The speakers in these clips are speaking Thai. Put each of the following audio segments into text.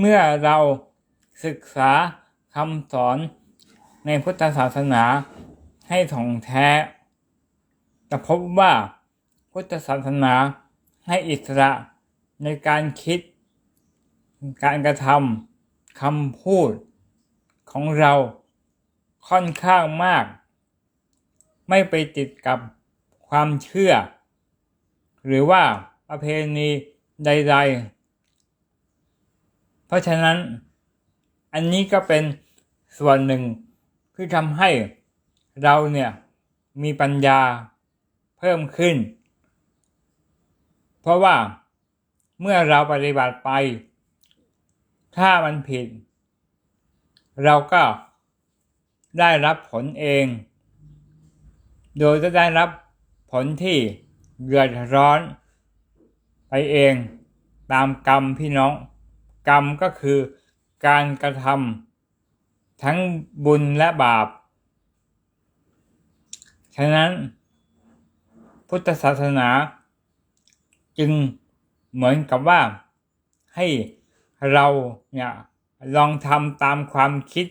เมื่อเราศึกษาคำสอนในพุทธศาสนาให้ถ่องแท้ จะพบว่าพุทธศาสนาให้อิสระในการคิด การกระทำคำพูดของเราค่อนข้างมาก ไม่ไปติดกับความเชื่อ หรือว่าประเพณีใด ๆ เพราะฉะนั้นอันนี้ก็เป็นส่วนหนึ่งที่ทำให้เราเนี่ยมีปัญญาเพิ่มขึ้น เพราะว่าเมื่อเราปฏิบัติไป ถ้ามันผิด เราก็ได้รับผลเอง โดยจะได้รับผลที่เดือดร้อนไปเองตามกรรมพี่น้อง กรรมก็คือการกระทำทั้งบุญและบาป ฉะนั้น พุทธศาสนาจึงเหมือนกับว่าให้เราเนี่ยลองทำตามความคิด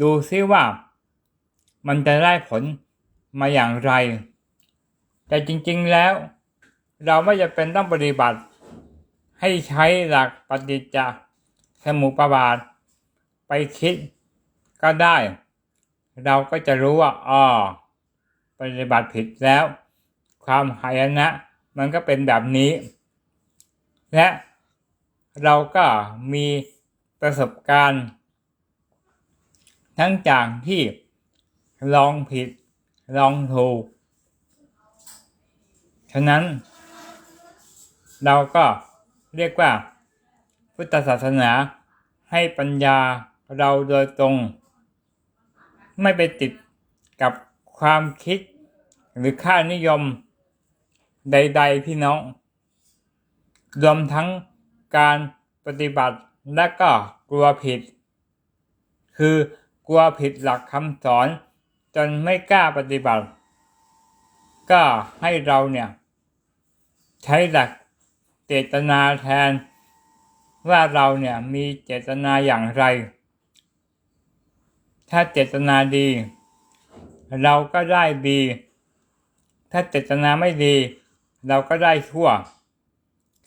ดูซิว่า มันจะได้ผลมาอย่างไร แต่จริงๆแล้ว เราไม่จะเป็นต้องปฏิบัติ ให้ใช้หลักปฏิจจสมุปบาท ไปคิดก็ได้ เราก็จะรู้ว่าอ๋อปฏิบัติผิดแล้ว ความหายนะ มันก็เป็นแบบนี้ และเราก็มีประสบการณ์ ทั้งจากที่ลองผิดลองถูก ฉะนั้น เราก็ เรียกว่า พุทธศาสนาให้ปัญญาเราโดยตรง ไม่ไปติดกับความคิดหรือค่านิยมใด ๆ พี่น้อง รวมทั้งการปฏิบัติและก็กลัวผิด คือกลัวผิดหลักคำสอน จนไม่กล้าปฏิบัติ ก็ให้เราเนี่ย ใช้หลัก เจตนาแทน ว่าเราเนี่ยมีเจตนาอย่างไร ถ้าเจตนาดี เราก็ได้ดี ถ้าเจตนาไม่ดี เราก็ได้ชั่ว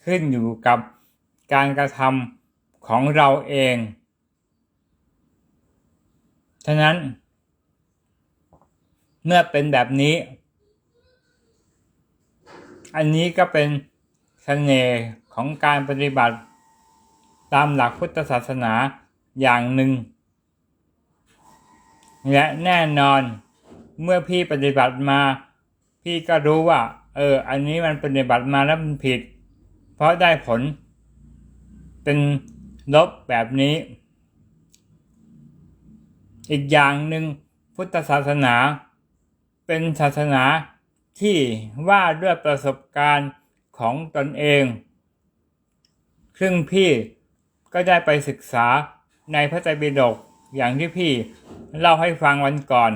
ขึ้นอยู่กับการกระทำของเราเอง ฉะนั้น เมื่อเป็นแบบนี้ อันนี้ก็เป็น สน่ห์ของการปฏิบัติ ตามหลักพุทธศาสนาอย่างหนึ่ง และแน่นอนเมื่อพี่ปฏิบัติมา พี่ก็รู้ว่า เออ อันนี้มันปฏิบัติมาแล้วมันผิด เพราะได้ผล เป็นลบแบบนี้ อีกอย่างหนึ่งพุทธศาสนา เป็นศาสนาที่ว่าด้วยประสบการณ์ ของตนเอง ซึ่งพี่ก็ได้ไปศึกษาในพระไตรปิฎกอย่างที่พี่เล่าให้ฟังวันก่อน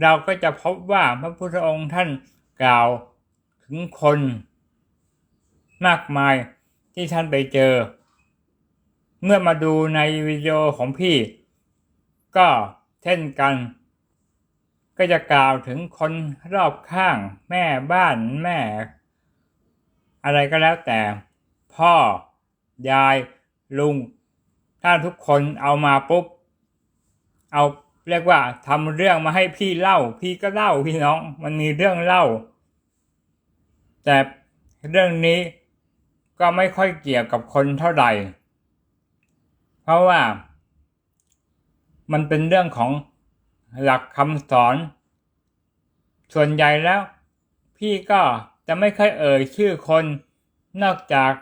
เราก็จะพบว่าพระพุทธองค์ท่านกล่าวถึงคน มากมายที่ท่านไปเจอ เมื่อมาดูในวิดีโอของพี่ ก็เช่นกัน ก็จะกล่าวถึงคนรอบข้าง แม่บ้านแม่ อะไรก็แล้วแต่ พ่อ ยาย ลุง ถ้าทุกคนเอามาปุ๊บ เอาเรียกว่าทำเรื่องมาให้พี่เล่า พี่ก็เล่าพี่น้อง มันมีเรื่องเล่า แต่เรื่องนี้ก็ไม่ค่อยเกี่ยวกับคนเท่าไหร่ เพราะว่า มันเป็นเรื่องของหลักคำสอน ส่วนใหญ่แล้ว พี่ก็ จะไม่ค่อยเอ่ยชื่อคน นอกจาก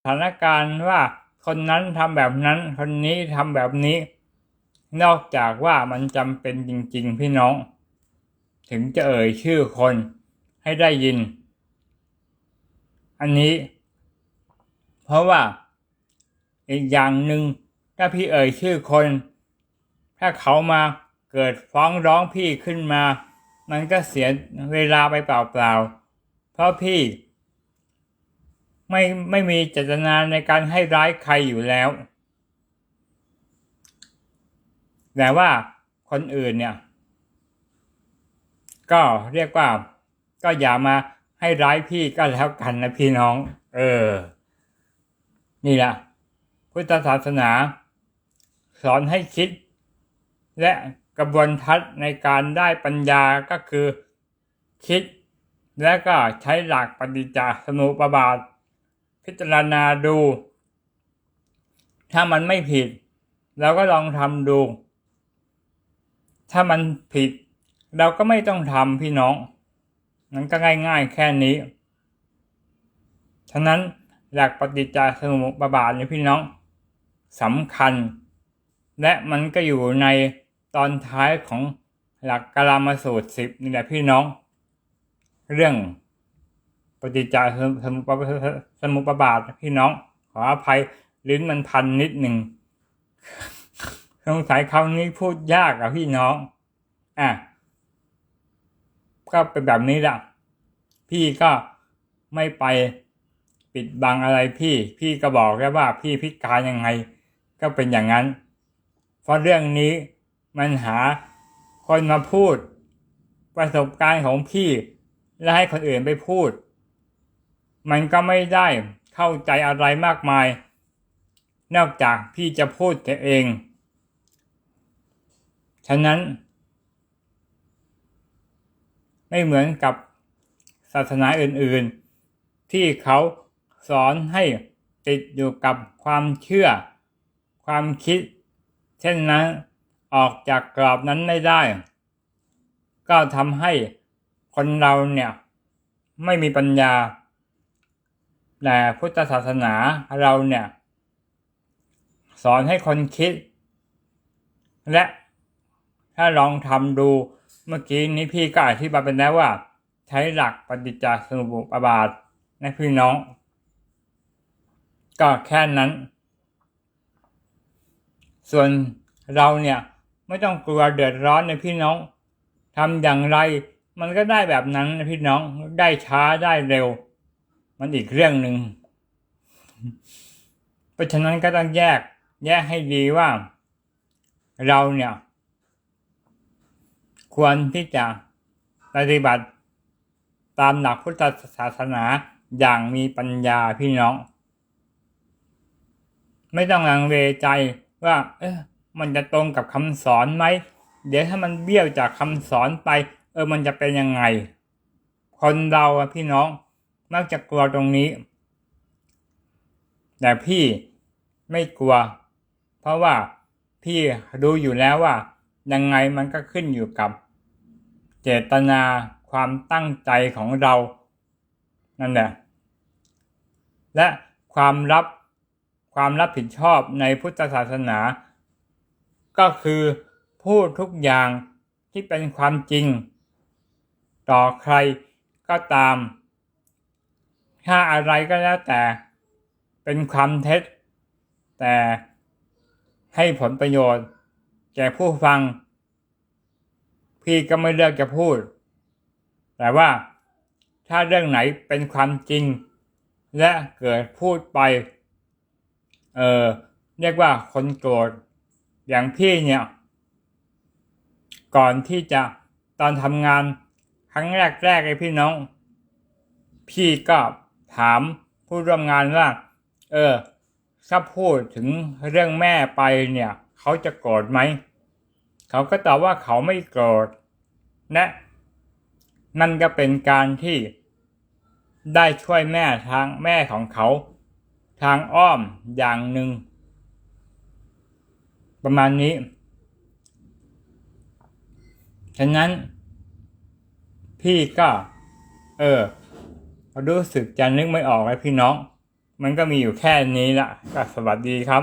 สถานการณ์ว่าคนนั้นทำแบบนั้น คนนี้ทำแบบนี้ นอกจากว่ามันจำเป็นจริง ๆ พี่น้อง ถึงจะเอ่ยชื่อคนให้ได้ยิน อันนี้ เพราะว่า อีกอย่างหนึ่งถ้าพี่เอ่ยชื่อคน ถ้าเขามาเกิดฟ้องร้องพี่ขึ้นมา มันก็เสียเวลาไปเปล่าๆ เพราะพี่ ไม่ไม่มีเจตนาในการให้ร้ายใครอยู่แล้ว แต่ว่าคนอื่นเนี่ย ก็เรียกว่า ก็อย่ามาให้ร้ายพี่ก็แล้วกันนะพี่น้อง เออ นี่แหละพุทธศาสนา สอนให้คิด และกระบวนทัศน์ในการได้ปัญญาก็คือคิด และก็ใช้หลักปฏิจจสมุปบาท พิจารณาดู ถ้ามันไม่ผิดเราก็ลองทำดู ถ้ามันผิด เราก็ไม่ต้องทำพี่น้องนั้นก็ง่าย ๆ แค่นี้ฉะนั้นหลักปฏิจจสมุปบาทนี่พี่น้องสำคัญ และมันก็อยู่ในตอนท้ายของหลักกลามาสูตรสิบนี่แหละพี่น้อง เรื่องปฏิจจสมุปสมุปบาทพี่น้อง ขออภัยลิ้นมันพันนิดหนึ่งสงสัยคำนี้พูดยากอะพี่น้อง อะ ก็เป็นแบบนี้แหละพี่ก็ไม่ไปปิดบังอะไรพี่ พี่ก็บอกแค่ว่าพี่พิการยังไง ก็เป็นอย่างนั้น เพราะเรื่องนี้มันหาคนมาพูด ประสบการณ์ของพี่ และให้คนอื่นไปพูด มันก็ไม่ได้เข้าใจอะไรมากมาย นอกจากพี่จะพูดแต่เอง ฉะนั้น ไม่เหมือนกับศาสนาอื่นๆ ที่เขาสอนให้ติดอยู่กับความเชื่อ ความคิด เช่นนั้นออกจากกรอบนั้นไม่ได้ ก็ทำให้ คนเราเนี่ยไม่มีปัญญา แต่พุทธศาสนาเราเนี่ย สอนให้คนคิด และถ้าลองทำดูเมื่อกี้นี้พี่ก็อธิบายไปแล้วว่า ใช้หลักปฏิจจสมุปบาทนะพี่น้อง ก็แค่นั้น ส่วนเราเนี่ย ไม่ต้องกลัวเดือดร้อนในพี่น้องทำอย่างไร มันก็ได้แบบนั้นนะพี่น้องได้ช้าได้เร็ว มันอีกเรื่องหนึ่งเพราะฉะนั้นก็ต้องแยก แยกให้ดีว่า เราเนี่ย ควรที่จะปฏิบัติตามหลักพุทธศาสนาอย่างมีปัญญาพี่น้อง ไม่ต้องลังเลใจว่า เออมันจะตรงกับคำสอนไหม เดี๋ยวถ้ามันเบี้ยวจากคำสอนไป เออมันจะเป็นยังไง คนเราพี่น้องมักจะกลัวตรงนี้ แต่พี่ไม่กลัว เพราะว่าพี่รู้อยู่แล้วว่า ยังไงมันก็ขึ้นอยู่กับ เจตนาความตั้งใจของเรา นั่นแหละ และความรับความรับผิดชอบในพุทธศาสนา ก็คือพูดทุกอย่างที่เป็นความจริง ต่อใครก็ตาม ถ้าอะไรก็แล้วแต่ เป็นความเท็จ แต่ให้ผลประโยชน์ แก่ผู้ฟัง พี่ก็ไม่เลือกจะพูด แต่ว่าถ้าเรื่องไหนเป็นความจริง และเกิดพูดไป เออเรียกว่าคนโกรธอย่างพี่เนี่ย ก่อนที่จะตอนทำงาน รั้งแรกๆไอ้พี่น้อง พี่ก็ถามผู้ร่วมงานว่า เออ ถ้าพูดถึงเรื่องแม่ไปเนี่ย เขาจะโกรธไหม เขาก็ตอบว่าเขาไม่โกรธนะนั่นก็เป็นการที่ได้ช่วยแม่ทางแม่ของเขา ทางอ้อมอย่างหนึ่ง ประมาณนี้ ฉะนั้น พี่ก็ เออรู้สึกจะนึกไม่ออกเลยพี่น้อง มันก็มีอยู่แค่นี้ละก็สวัสดีครับ